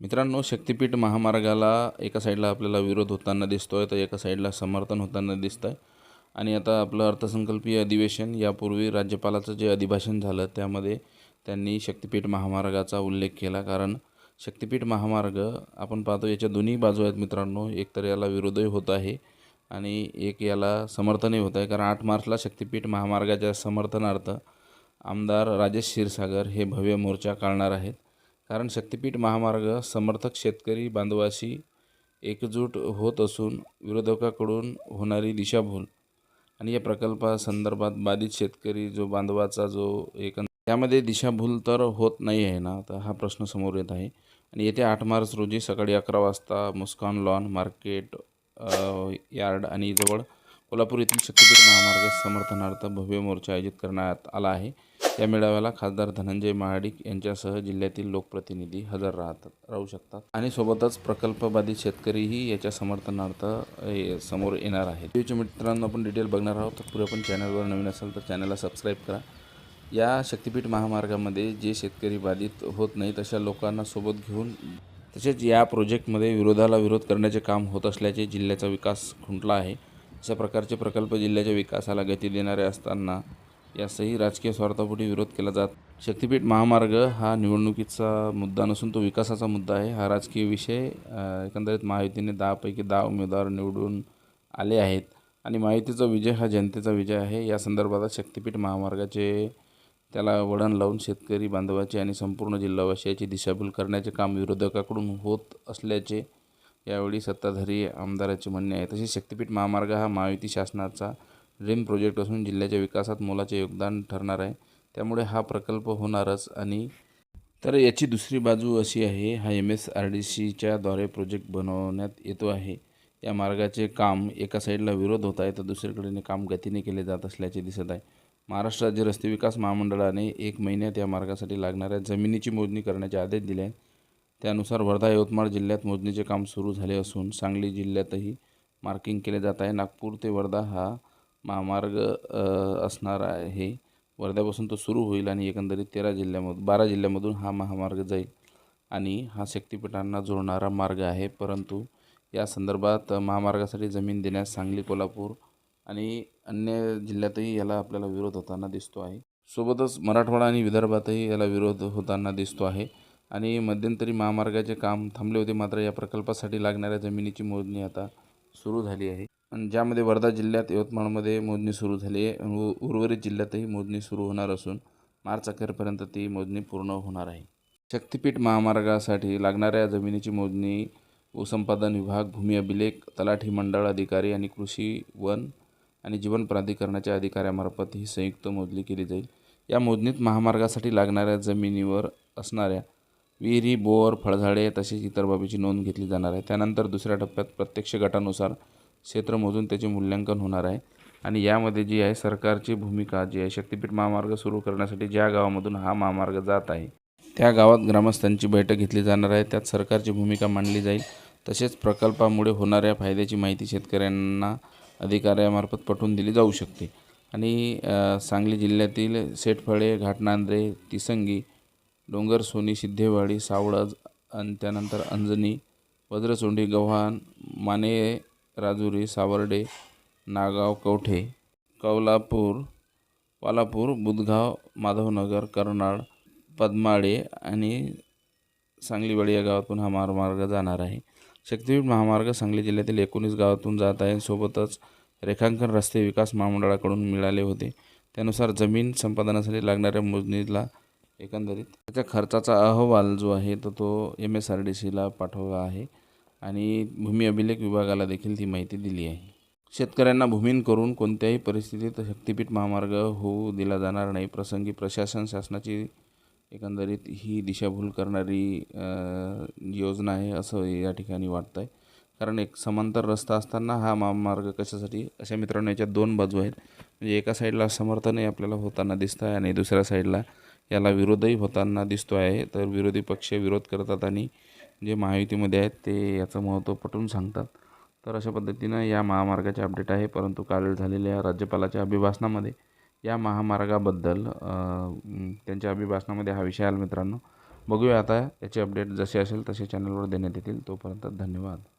मित्रांनो शक्तिपीठ महामार्गाला एका साईडला आपल्याला विरोध होताना दिसतो आहे तर एका साईडला समर्थन होताना दिसतं आहे आणि आता आपलं अर्थसंकल्पीय अधिवेशन यापूर्वी राज्यपालाचं जे अधिभाषण झालं त्यामध्ये त्यांनी शक्तिपीठ महामार्गाचा उल्लेख केला. कारण शक्तिपीठ महामार्ग आपण पाहतो याच्या दोन्ही बाजू आहेत मित्रांनो. एक तर याला विरोधही होत आहे आणि एक याला समर्थनही होत आहे. कारण आठ मार्चला शक्तिपीठ महामार्गाच्या समर्थनार्थ आमदार राजेश क्षीरसागर हे भव्य मोर्चा काढणार आहेत. कारण शक्तिपीठ महामार्ग समर्थक शेतकरी बांधवाशी एकजूट होत असून विरोधकाकडून होणारी दिशाभूल आणि या प्रकल्पासंदर्भात बाधित शेतकरी जो बांधवाचा जो एक त्यामध्ये दिशाभूल तर होत नाही आहे ना तर हा प्रश्न समोर येत आहे. आणि येत्या आठ मार्च रोजी सकाळी अकरा वाजता मुस्कान लॉन मार्केट यार्ड आणि जवळ कोल्हापूर येथील शक्तिपीठ महामार्ग समर्थनार्थ भव्य मोर्चा आयोजित करण्यात आला आहे. या मेळाव्याला खासदार धनंजय महाडिक यांच्यासह जिल्ह्यातील लोकप्रतिनिधी हजर राहतात राहू शकतात. आणि सोबतच प्रकल्पबाधित शेतकरीही याच्या समर्थनार्थ समोर येणार आहेत. मित्रांनो आपण डिटेल बघणार आहोत. तर पुढे पण चॅनलवर नवीन असेल तर चॅनलला सबस्क्राईब करा. या शक्तिपीठ महामार्गामध्ये जे शेतकरी बाधित होत नाहीत अशा लोकांना सोबत घेऊन तसेच या प्रोजेक्टमध्ये विरोधाला विरोध करण्याचे काम होत असल्याचे जिल्ह्याचा विकास खुंटला आहे. अशा प्रकारचे प्रकल्प जिल्ह्याच्या विकासाला गती देणारे असताना यासही राजकीय स्वार्थापोटी विरोध केला जात. शक्तिपीठ महामार्ग हा निवडणुकीचा मुद्दा नसून तो विकासाचा मुद्दा आहे. हा राजकीय विषय एकंदरीत महायुतीने दहापैकी दहा उमेदवार निवडून आले आहेत. आणि महायुतीचा विजय हा जनतेचा विजय आहे. या संदर्भात शक्तिपीठ महामार्गाचे त्याला वळण लावून शेतकरी बांधवाचे आणि संपूर्ण जिल्हावासियाची दिशाभूल करण्याचे काम विरोधकाकडून होत असल्याचे यावेळी सत्ताधारी आमदाराचे म्हणणे आहे. तसेच शक्तिपीठ महामार्ग हा महायुती शासनाचा ड्रीम प्रोजेक्ट असून जिल्ह्याच्या विकासात मोलाचे योगदान ठरणार आहे. त्यामुळे हा प्रकल्प होणारच आणि तर याची दुसरी बाजू अशी आहे हा एम एस आर डी सीच्या द्वारे प्रोजेक्ट बनवण्यात येतो आहे. या मार्गाचे काम एका साईडला विरोध होत आहे तर दुसरीकडे काम गतीने केले जात असल्याचे दिसत आहे. महाराष्ट्र राज्य रस्ते विकास महामंडळाने एक महिन्यात या मार्गासाठी लागणाऱ्या जमिनीची मोजणी करण्याचे आदेश दिले आहेत. त्यानुसार वर्धा यवतमाळ जिल्ह्यात मोजणीचे काम सुरू झाले असून सांगली जिल्ह्यातही मार्किंग केले जात आहे. नागपूर ते वर्धा हा महामार्ग असणार आहे. वर्ध्यापासून तो सुरू होईल आणि एकंदरीत तेरा जिल्ह्यामधून बारा जिल्ह्यामधून हा महामार्ग जाईल आणि हा शक्तिपीठांना जोडणारा मार्ग आहे. परंतु या संदर्भात महामार्गासाठी जमीन देण्यास सांगली कोल्हापूर आणि अन्य जिल्ह्यातही याला आपल्याला विरोध होताना दिसतो आहे. सोबतच मराठवाडा आणि विदर्भातही याला विरोध होताना दिसतो आहे आणि मध्यंतरी महामार्गाचे काम थांबले होते. मात्र या प्रकल्पासाठी लागणाऱ्या जमिनीची मोजणी आता सुरू झाली आहे. आणि ज्यामध्ये वर्धा जिल्ह्यात यवतमाळमध्ये मोजणी सुरू झाली आहे. उ- उर्वरित जिल्ह्यातही मोजणी सुरू होणार असून मार्च अखेरपर्यंत ती मोजणी पूर्ण होणार आहे. शक्तिपीठ महामार्गासाठी लागणाऱ्या जमिनीची मोजणी भूसंपादन विभाग भूमी अभिलेख तलाठी मंडळ अधिकारी आणि कृषी वन आणि जीवन प्राधिकरणाच्या अधिकाऱ्यामार्फत ही संयुक्त मोजणी केली जाईल. या मोजणीत महामार्गासाठी लागणाऱ्या जमिनीवर असणाऱ्या विहिरी बोर फळझाडे तसेच इतर बाबीची नोंद घेतली जाणार आहे. त्यानंतर दुसऱ्या टप्प्यात प्रत्यक्ष गटानुसार क्षेत्र मोजून त्याचे मूल्यांकन होणार आहे. आणि यामध्ये जी आहे सरकारची भूमिका जी आहे शक्तिपीठ महामार्ग सुरू करण्यासाठी ज्या गावामधून हा महामार्ग जात आहे त्या गावात ग्रामस्थांची बैठक घेतली जाणार आहे. त्यात सरकारची भूमिका मांडली जाईल. तसेच प्रकल्पामुळे होणाऱ्या फायद्याची माहिती शेतकऱ्यांना अधिकाऱ्यामार्फत पटवून दिली जाऊ शकते. आणि सांगली जिल्ह्यातील सेटफळे घाटनांद्रे तिसंगी डोंगर सोनी सिद्धेवाडी सावळज आणि त्यानंतर अंजनी वज्रचोंडी गव्हाण माने राजुरी सावर्डे नागाव कवठे कौलापूर वालापूर बुधगाव माधवनगर कर्नाळ पद्माळे आणि सांगलीवाडी या गावातून हा महामार्ग जाणार आहे. शक्तीपीठ महामार्ग सांगली जिल्ह्यातील एकोणीस गावातून जात आहे. सोबतच रेखांकन रस्ते विकास महामंडळाकडून मिळाले होते. त्यानुसार जमीन संपादनासाठी लागणाऱ्या मोजणीला एकंदरीत त्याच्या खर्चाचा अहवाल जो आहे तर तो एम एस आर डी सीला पाठवला आहे. आणि भूमी अभिलेख विभागाला देखील ती माहिती दिली आहे. शेतकऱ्यांना भूमीन करून कोणत्याही परिस्थितीत शक्तिपीठ महामार्ग होऊ दिला जाणार नाही. प्रसंगी प्रशासन शासनाची एकंदरीत ही दिशाभूल करणारी योजना आहे असं या ठिकाणी वाटतं आहे कारण एक समांतर रस्ता असताना हा महामार्ग कशासाठी? अशा मित्रांनो याच्यात दोन बाजू आहेत. म्हणजे एका साईडला समर्थनही आपल्याला होताना दिसतं आहे आणि दुसऱ्या साईडला याला विरोधही होताना दिसतो आहे तर विरोधी पक्ष विरोध करतात आणि जे महायुतीमध्ये आहेत ते याचं महत्त्व पटवून सांगतात. तर अशा पद्धतीनं या महामार्गाचे अपडेट आहे. परंतु काल झालेल्या राज्यपालाच्या अभिभाषणामध्ये या महामार्गाबद्दल त्यांच्या अभिभाषणामध्ये हा विषय आला मित्रांनो. बघूया आता याचे अपडेट जसे असेल तसे चॅनलवर देण्यात येतील. तोपर्यंत धन्यवाद.